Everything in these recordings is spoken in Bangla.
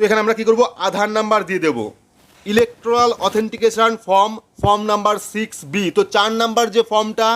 তো এখানে আমরা কি করব? আধার নাম্বার দিয়ে দেব। Electoral authentication form form number six B তো চার নাম্বার যে ফর্মটা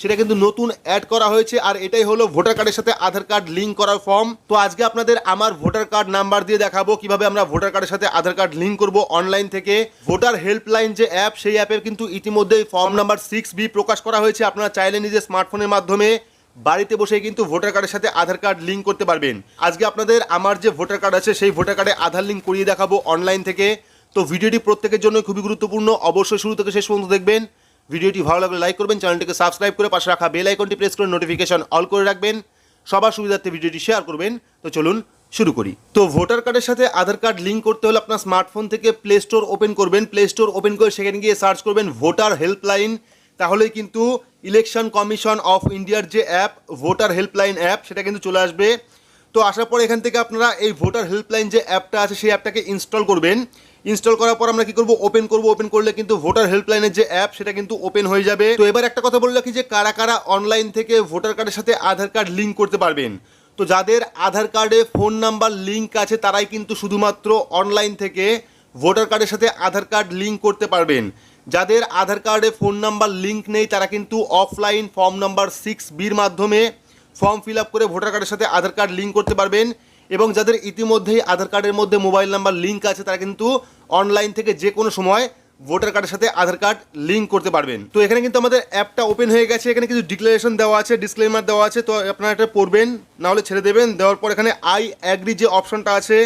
সেটা কিন্তু নতুন অ্যাড করা হয়েছে, আর এটাই হলো ভোটার কার্ডের সাথে আধার কার্ড লিঙ্ক করার ফর্ম তো আজকে আপনাদের আমার ভোটার কার্ড নাম্বার দিয়ে দেখাবো, কীভাবে আমরা ভোটার কার্ডের সাথে আধার কার্ড লিঙ্ক করব অনলাইন থেকে। ভোটার হেল্পলাইন যে অ্যাপ সেই অ্যাপের কিন্তু ইতিমধ্যেই ফর্ম নাম্বার সিক্স বি প্রকাশ করা হয়েছে। আপনারা চাইলে নিজের স্মার্টফোনের মাধ্যমে বাড়িতে বসে কিন্তু ভোটার কার্ডের সাথে আধার কার্ড লিঙ্ক করতে পারবেন। আজকে আপনাদের আমার যে ভোটার কার্ড আছে, সেই ভোটার কার্ডে আধার লিঙ্ক করিয়ে দেখাবো অনলাইন থেকে। তো ভিডিওটি প্রত্যেকের জন্য খুবই গুরুত্বপূর্ণ। অবশ্যই শুরু থেকে শেষ পর্যন্ত দেখবেন। ভিডিওটি ভালো লাগলে লাইক করবেন, চ্যানেলটিকে সাবস্ক্রাইব করে পাশে রাখা বেল আইকনটি প্রেস করে নোটিফিকেশন অল করে রাখবেন। সবার সুবিধার্থে ভিডিওটি শেয়ার করবেন। তো চলুন শুরু করি। তো ভোটার কার্ডের সাথে আধার কার্ড লিঙ্ক করতে হলে আপনার স্মার্টফোন থেকে প্লে স্টোর ওপেন করবেন। প্লে স্টোর ওপেন করে সেখানে গিয়ে সার্চ করবেন ভোটার হেল্পলাইন তাহলেই কিন্তু ইলেকশন কমিশন অফ ইন্ডিয়ার যে অ্যাপ ভোটার হেল্পলাইন অ্যাপ সেটা কিন্তু চলে আসবে। তো আসার পর এখান থেকে আপনারা এই ভোটার হেল্পলাইন যে অ্যাপটা আছে, সেই অ্যাপটাকে ইনস্টল করবেন। ইনস্টল করার পর আমরা কি করব? ওপেন করব। ওপেন করলে কিন্তু ভোটার হেল্পলাইনের যে অ্যাপ সেটা কিন্তু ওপেন হয়ে যাবে। তো এবার একটা কথা বলল কি যে কারা কারা অনলাইন থেকে ভোটার কার্ডের সাথে আধার কার্ড লিঙ্ক করতে পারবেন। তো যাদের আধার কার্ডে ফোন নাম্বার লিঙ্ক আছে, তারাই কিন্তু শুধুমাত্র অনলাইন থেকে ভোটার কার্ডের সাথে আধার কার্ড লিঙ্ক করতে পারবেন। যাদের আধার কার্ডে ফোন নাম্বার লিঙ্ক নেই, তারা কিন্তু অফলাইন ফর্ম নাম্বার সিক্স বির মাধ্যমে ফর্ম ফিল করে ভোটার কার্ডের সাথে আধার কার্ড লিঙ্ক করতে পারবেন। এবং যাদের ইতিমধ্যেই আধার কার্ডের মধ্যে মোবাইল নাম্বার লিঙ্ক আছে, তারা কিন্তু অনলাইন থেকে যে কোনো সময় ভোটার কার্ডের সাথে আধার কার্ড লিঙ্ক করতে পারবেন। তো এখানে কিন্তু আমাদের অ্যাপটা ওপেন হয়ে গেছে। এখানে কিছু ডিক্লারেশন দেওয়া আছে, ডিসক্লেমার দেওয়া আছে। তো আপনারা এটা পড়বেন নাহলে ছেড়ে দেবেন। দেওয়ার পর এখানে আই অ্যাগ্রি যে অপশনটা আছে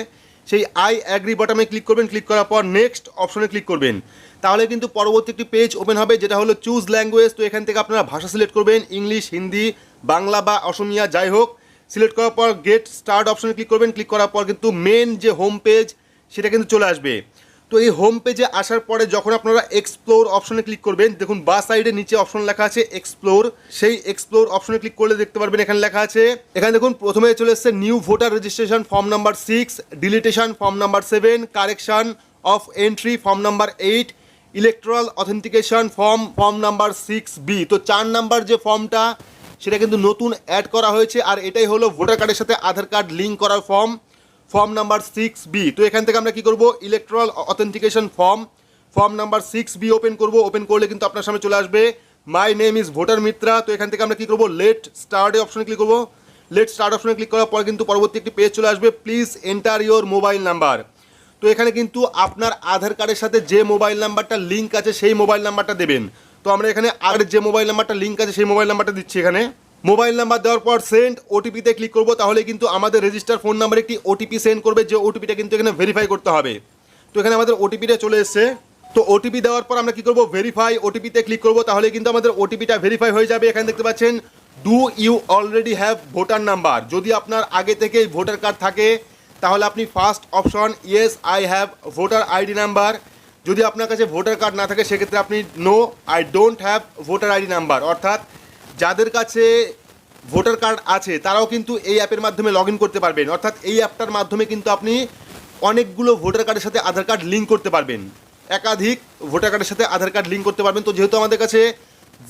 সেই আই অ্যাগ্রি বাটনে ক্লিক করবেন ক্লিক করার পর নেক্সট অপশনে ক্লিক করবেন। তাহলে কিন্তু পরবর্তী একটি পেজ ওপেন হবে, যেটা হলো চুজ ল্যাঙ্গুয়েজ তো এখান থেকে আপনারা ভাষা সিলেক্ট করবেন ইংলিশ হিন্দি বাংলা বা অসমিয়া, যাই হোক। সিলেক্ট করার পর গেট স্টার্ট অপশনে ক্লিক করবেন ক্লিক করার পর কিন্তু মেন যে হোম পেজ সেটা কিন্তু চলে আসবে। তো এই হোম পেজে আসার পরে যখন আপনারা এক্সপ্লোর অপশনে ক্লিক করবেন, দেখুন বা সাইডে নিচে অপশন লেখা আছে এক্সপ্লোর সেই এক্সপ্লোর অপশনে ক্লিক করলে দেখতে পারবেন এখানে লেখা আছে, এখানে দেখুন প্রথমে চলে এসেছে new voter registration form number six deletion form number seven correction of entry form number eight electoral authentication form form number six B তো চার নাম্বার যে ফর্মটা সেটা কিন্তু নতুন অ্যাড করা হয়েছে, আর এটাই হলো ভোটার কার্ডের সাথে আধার কার্ড লিঙ্ক করার form form number six B. তো এখান থেকে আমরা কি করব? Electoral authentication form form number six B open করব। ওপেন করলে কিন্তু আপনার সামনে চলে আসবে my name is voter Mitra তো এখান থেকে আমরা কি করব? লেট স্টার্টে অপশনে ক্লিক করব। লেট স্টার্ট অপশনে ক্লিক করার পর কিন্তু পরবর্তী একটি পেজ চলে আসবে please enter your mobile number তো এখানে কিন্তু আপনার আধার কার্ডের সাথে যে মোবাইল নাম্বারটা লিঙ্ক আছে, সেই মোবাইল নাম্বারটা দেবেন। তো আমরা এখানে আর যে মোবাইল নাম্বারটা লিঙ্ক আছে, সেই মোবাইল নাম্বারটা দিচ্ছি এখানে। মোবাইল নাম্বার দেওয়ার পর সেন্ড ওটিপিতে ক্লিক করব, তাহলে কিন্তু আমাদের রেজিস্টার ফোন নাম্বারে একটি ওটিপি সেন্ড করবে, যে ওটিপিটা কিন্তু এখানে ভেরিফাই করতে হবে। তো এখানে আমাদের ওটিপিটা চলে এসছে। তো ওটিপি দেওয়ার পর আমরা কি করব? ভেরিফাই ওটিপিতে ক্লিক করব, তাহলে কিন্তু আমাদের ওটিপিটা ভেরিফাই হয়ে যাবে। এখানে দেখতে পাচ্ছেন do you already have voter number যদি আপনার আগে থেকেই ভোটার কার্ড থাকে, তাহলে আপনি first option yes I have voter ID number যদি আপনার কাছে ভোটার কার্ড না থাকে, সেক্ষেত্রে আপনি no I don't have voter ID number অর্থাৎ যাদের কাছে ভোটার কার্ড আছে, তারাও কিন্তু এই অ্যাপের মাধ্যমে লগ করতে পারবেন। অর্থাৎ এই অ্যাপটার মাধ্যমে কিন্তু আপনি অনেকগুলো ভোটার কার্ডের সাথে আধার কার্ড লিঙ্ক করতে পারবেন। একাধিক ভোটার কার্ডের সাথে আধার কার্ড লিঙ্ক করতে পারবেন। তো যেহেতু আমাদের কাছে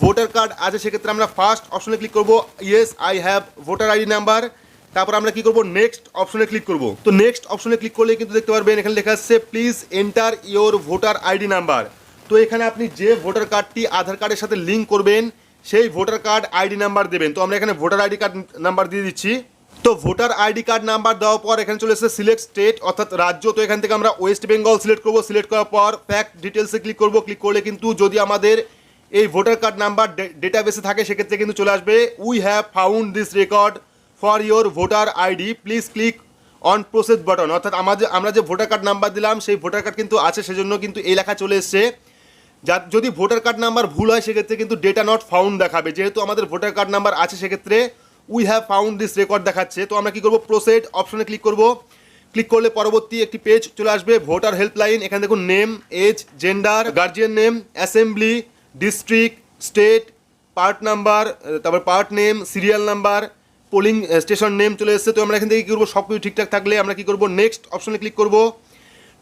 ভোটার কার্ড আছে, সেক্ষেত্রে আমরা ফার্স্ট অপশনে ক্লিক করব yes I have voter ID number তারপর আমরা কি করব? নেক্সট অপশনে ক্লিক করব। তো নেক্সট অপশনে ক্লিক করলে কিন্তু দেখতে পারবেন, এখানে লেখা আছে please enter your voter ID number তো এখানে আপনি যে ভোটার কার্ডটি আধার কার্ডের সাথে লিঙ্ক করবেন সেই ভোটার কার্ড আইডি নাম্বার দেবেন। তো আমরা এখানে ভোটার আইডি কার্ড নাম্বার দিয়ে দিচ্ছি। তো ভোটার আইডি কার্ড নাম্বার দেওয়ার পর এখানে চলে এসেছে সিলেক্ট স্টেট অর্থাৎ রাজ্য। তো এখান থেকে আমরা ওয়েস্ট বেঙ্গল সিলেক্ট করব। সিলেক্ট করার পর ফ্যাক্ট ডিটেলসে ক্লিক করব। ক্লিক করলে কিন্তু যদি আমাদের এই ভোটার কার্ড নাম্বার ডেটাবেসে থাকে, সেক্ষেত্রে কিন্তু চলে আসবে। We have found this record for your voter ID please click on process button অর্থাৎ আমাদের আমরা যে ভোটার কার্ড নাম্বার দিলাম, সেই ভোটার কার্ড কিন্তু আছে। সেজন্য কিন্তু এই লেখা চলে এসছে। যা যদি ভোটার কার্ড নাম্বার ভুল হয়, সেক্ষেত্রে কিন্তু ডেটা নট ফাউন্ড দেখাবে। যেহেতু আমাদের ভোটার কার্ড নাম্বার আছে, সেক্ষেত্রে we have found this record দেখাচ্ছে। তো আমরা কী করব? প্রোসেড অপশনে ক্লিক করব। ক্লিক করলে পরবর্তী একটি পেজ চলে আসবে ভোটার হেল্পলাইন এখানে দেখুন name age gender guardian name assembly district state part number তারপর part name serial number polling station name চলে এসেছে। তো আমরা এখান থেকে কী করব? সব কিছু ঠিকঠাক থাকলে আমরা কী করব? নেক্সট অপশনে ক্লিক করব।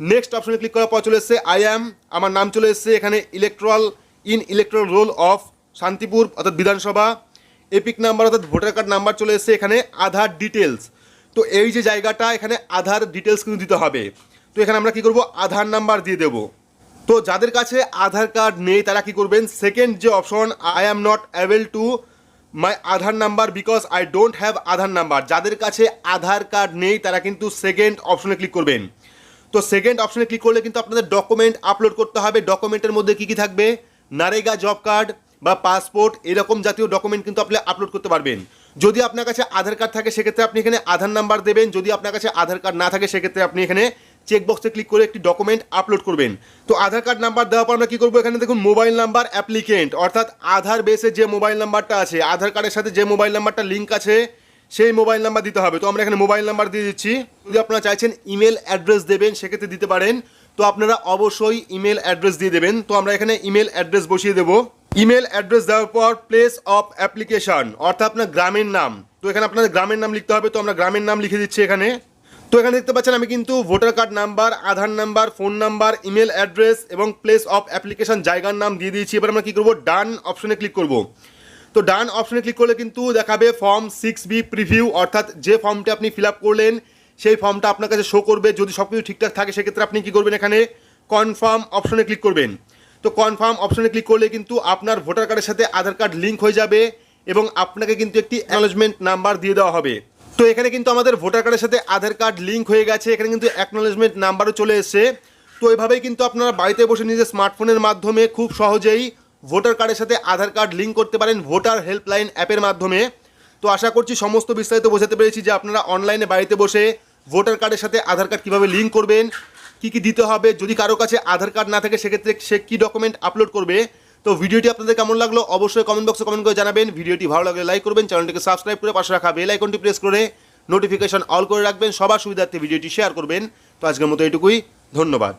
নেক্সট অপশনে ক্লিক করার পর চলে এসেছে আই অ্যাম আমার নাম চলে এসেছে, এখানে electoral in electoral roll of Shantipur, অর্থাৎ বিধানসভা। এপিক নাম্বার অর্থাৎ ভোটার কার্ড নাম্বার চলে এসেছে এখানে আধার ডিটেলস তো এই যে জায়গাটা, এখানে আধার ডিটেলস কিন্তু দিতে হবে। তো এখানে আমরা কি করব? আধার নাম্বার দিয়ে দেবো। তো যাদের কাছে আধার কার্ড নেই, তারা কি করবেন? সেকেন্ড যে option I am not able to my Aadhaar number because I don't have Aadhaar number যাদের কাছে আধার কার্ড নেই, তারা কিন্তু সেকেন্ড অপশনে ক্লিক করবেন। তো সেকেন্ড অপশনে ক্লিক করলে কিন্তু আপনাদের ডকুমেন্ট আপলোড করতে হবে। ডকুমেন্টের মধ্যে কি কি থাকবে? নারেগা জব কার্ড বা পাসপোর্ট এরকম জাতীয় ডকুমেন্ট কিন্তু আপনি আপলোড করতে পারবেন। যদি আপনার কাছে আধার কার্ড থাকে, সেক্ষেত্রে আপনি এখানে আধার নাম্বার দেবেন। যদি আপনার কাছে আধার কার্ড না থাকে, সেক্ষেত্রে আপনি এখানে চেকবক্সে ক্লিক করে একটি ডকুমেন্ট আপলোড করবেন। তো আধার কার্ড নাম্বার দেওয়ার পর আমরা কী করব? এখানে দেখুন মোবাইল নাম্বার অ্যাপ্লিকেন্ট অর্থাৎ আধার বেসে যে মোবাইল নাম্বারটা আছে, আধার কার্ডের সাথে যে মোবাইল নাম্বারটা লিঙ্ক আছে সেই মোবাইল নাম্বার দিতে হবে। তো আমরা এখানে মোবাইল নাম্বার দিয়ে দিচ্ছি। যদি আপনারা চাইছেন ইমেল অ্যাড্রেস দেবেন, সেক্ষেত্রে দিতে পারেন। তো আপনারা অবশ্যই ইমেল অ্যাড্রেস দিয়ে দেবেন। তো আমরা এখানে ইমেল অ্যাড্রেস বসিয়ে দেবো। ইমেল অ্যাড্রেস দেওয়ার পর প্লেস অফ অ্যাপ্লিকেশন, অর্থাৎ আপনার গ্রামের নাম। তো এখানে আপনাদের গ্রামের নাম লিখতে হবে। তো আমরা গ্রামের নাম লিখে দিচ্ছি এখানে। তো এখানে দেখতে পাচ্ছেন আমি কিন্তু voter card number, Aadhaar number, phone number, email address এবং প্লেস অফ অ্যাপ্লিকেশন জায়গার নাম দিয়ে দিয়েছি। এবার আমরা কী করব? ডান অপশনে ক্লিক করব। তো ডান অপশনে ক্লিক করলে কিন্তু দেখাবে ফর্ম সিক্স বি প্রিভিউ অর্থাৎ যে ফর্মটি আপনি ফিল করলেন, সেই ফর্মটা আপনার কাছে শো করবে। যদি সব কিছু ঠিকঠাক থাকে, সেক্ষেত্রে আপনি কী করবেন এখানে? কনফার্ম অপশনে ক্লিক করবেন। তো কনফার্ম অপশনে ক্লিক করলে কিন্তু আপনার ভোটার কার্ডের সাথে আধার কার্ড লিঙ্ক হয়ে যাবে এবং আপনাকে কিন্তু একটি অ্যাকনোলেজমেন্ট নাম্বার দিয়ে দেওয়া হবে। তো এখানে কিন্তু আমাদের ভোটার কার্ডের সাথে আধার কার্ড লিঙ্ক হয়ে গেছে, এখানে কিন্তু অ্যাকনোলেজমেন্ট নাম্বারও চলে এসেছে। তো এভাবেই কিন্তু আপনারা বাড়িতে বসে নিজের স্মার্টফোনের মাধ্যমে খুব সহজেই ভোটার কার্ডের সাথে আধার কার্ড লিঙ্ক করতে পারেন ভোটার হেল্পলাইন অ্যাপের মাধ্যমে। তো আশা করছি সমস্ত বিস্তারিত বোঝাতে পেরেছি যে আপনারা অনলাইনে বাড়িতে বসে ভোটার কার্ডের সাথে আধার কার্ড কীভাবে লিঙ্ক করবেন, কি কি দিতে হবে, যদি কারও কাছে আধার কার্ড না থাকে সেক্ষেত্রে সে কী ডকুমেন্ট আপলোড করবে। তো ভিডিওটি আপনাদের কেমন লাগল অবশ্যই কমেন্ট বক্সে কমেন্ট করে জানাবেন। ভিডিওটি ভালো লাগলে লাইক করবেন, চ্যানেলটিকে সাবস্ক্রাইব করে পাশে রাখা বেল আইকনটি প্রেস করে নোটিফিকেশন অল করে রাখবেন। সবার সুবিধার্থে ভিডিওটি শেয়ার করবেন। তো আজকের মতো এটুকুই, ধন্যবাদ।